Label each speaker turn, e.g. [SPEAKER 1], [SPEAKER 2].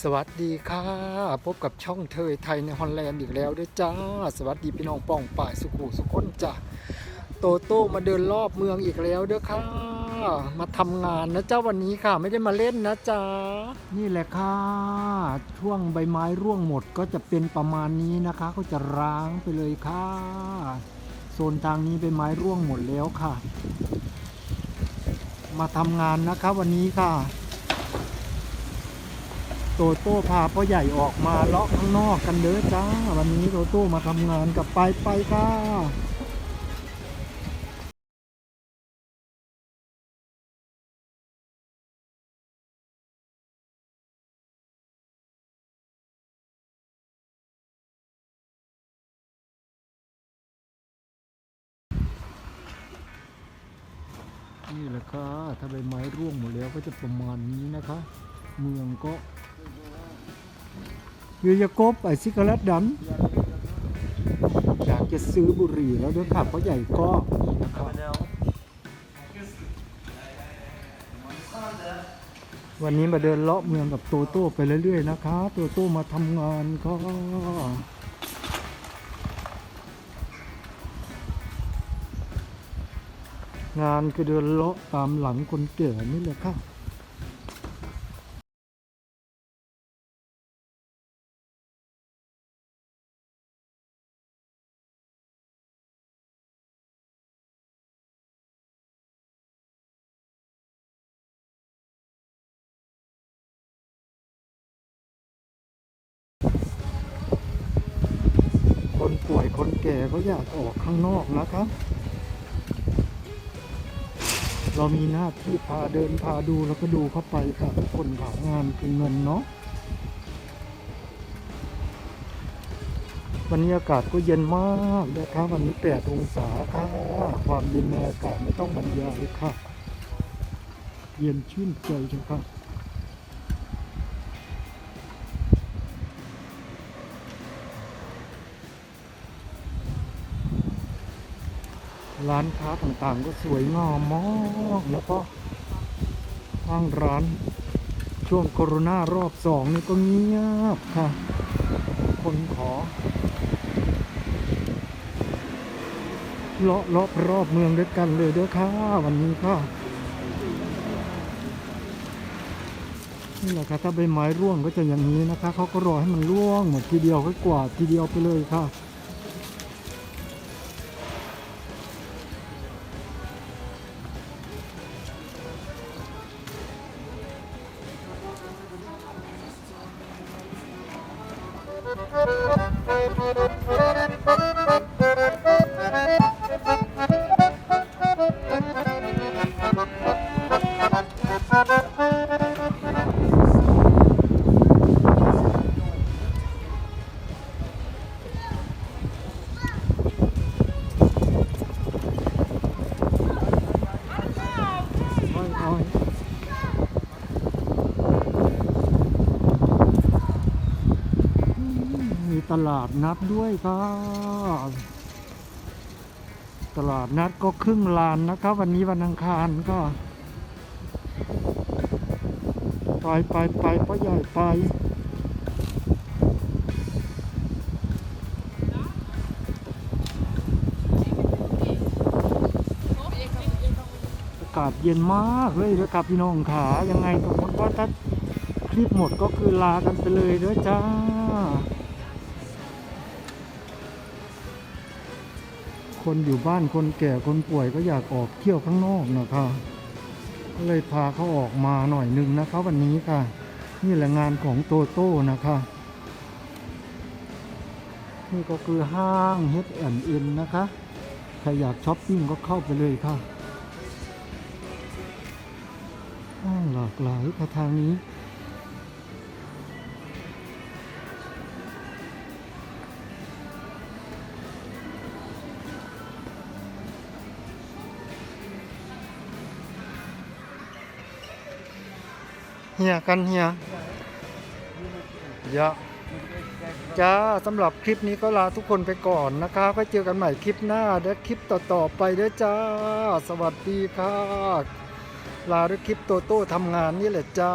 [SPEAKER 1] สวัสดีค่ะ พบกับช่องเทยไทยในฮอลแลนด์อีกแล้วด้วยจ้า สวัสดีพี่น้องป้องป่ายสุขุสุขนจ้ะโตโต้มาเดินรอบเมืองอีกแล้วเด้อค่ะ มาทำงานนะเจ้าวันนี้ค่ะ ไม่ได้มาเล่นนะจ้านี่แหละค่ะ ช่วงใบไม้ร่วงหมดก็จะเป็นประมาณนี้นะคะก็จะร้างไปเลยค่ะโซนทางนี้ใบไม้ร่วงหมดแล้วค่ะ มาทำงานนะคะวันนี้ค่ะ โตโต้พาพ่อใหญ่ออกมาเลาะข้างนอกกันเด้อจ้า วันนี้โตโต้มาทำงานกับไปไปค่ะนี่แหละค่ะถ้าใบไม้ร่วงหมดแล้วก็จะประมาณนี้นะคะ เมืองก็ ยูยาโกบไอซิกาเลตดันอยากจะซื้อบุหรี่แล้วด้วยค่ะเพราะใหญ่ก็นี่นวันนี้มาเดินเลาะเมืองกับโตโต้ไปเรื่อยๆนะคะโตโต้มาทำงานก็งานคือเดินเลาะตามหลังคนแก่นี่แหละค่ะ คนป่วยคนแก่เขาอยากออกข้างนอกนะครับ เรามีหน้าที่พาเดินพาดูแล้วก็ดูเข้าไปค่ะทุกคนค่ะงานคือเงินเนาะวันนี้อากาศก็เย็นมากนะคะวันนี้8องศาค่ะความเย็นในอากาศไม่ต้องบรรยายค่ะ เย็นชื่นใจจังค่ะ ร้านค้าต่างๆ ก็สวยงามมากแล้วก็ห้างร้านช่วงโควิดรอบสองนี่ก็เงียบค่ะ คนขอเลาะเลาะรอบเมืองด้วยกันเลยเด้อค่ะ วันนี้ค่ะนี่แหละค่ะถ้าใบไม้ร่วงก็จะอย่างนี้นะคะเขาก็รอให้มันร่วงหมดทีเดียวก็กวาดทีเดียวไปเลยค่ะ Thank you. ตลาดนัดด้วยค่ะตลาดนัดก็ครึ่งลานนะครับ วันนี้วันอังคารก็ ไปไปไปพ่อใหญ่ไปอากาศเย็นมากเลยนะครับพี่น้องขายังไงก็ผมว่าถ้าคลิปหมดก็คือลากันไปเลยด้อจ้า คนอยู่บ้านคนแก่คนป่วยก็อยากออกเที่ยวข้างนอกนะคะก็เลยพาเขาออกมาหน่อยหนึงนะคะวันนี้ค่ะ นี่แหละงานของโตโต้นะคะนี่ก็คือห้าง H&M นะคะ ใครอยากช้อปปิ้งก็เข้าไปเลยค่ะห้างหลากหลายค่ะทางนี้ ฮียกันเฮียยะจ้าสำหรับคลิปนี้ก็ลาทุกคนไปก่อนนะคะก็เจอกันใหม่คลิปหน้าและคลิปต่อๆไปเด้จ้า สวัสดีค่ะ ลาด้วยคลิปโตโต้ทำงานนี่แหละจ้า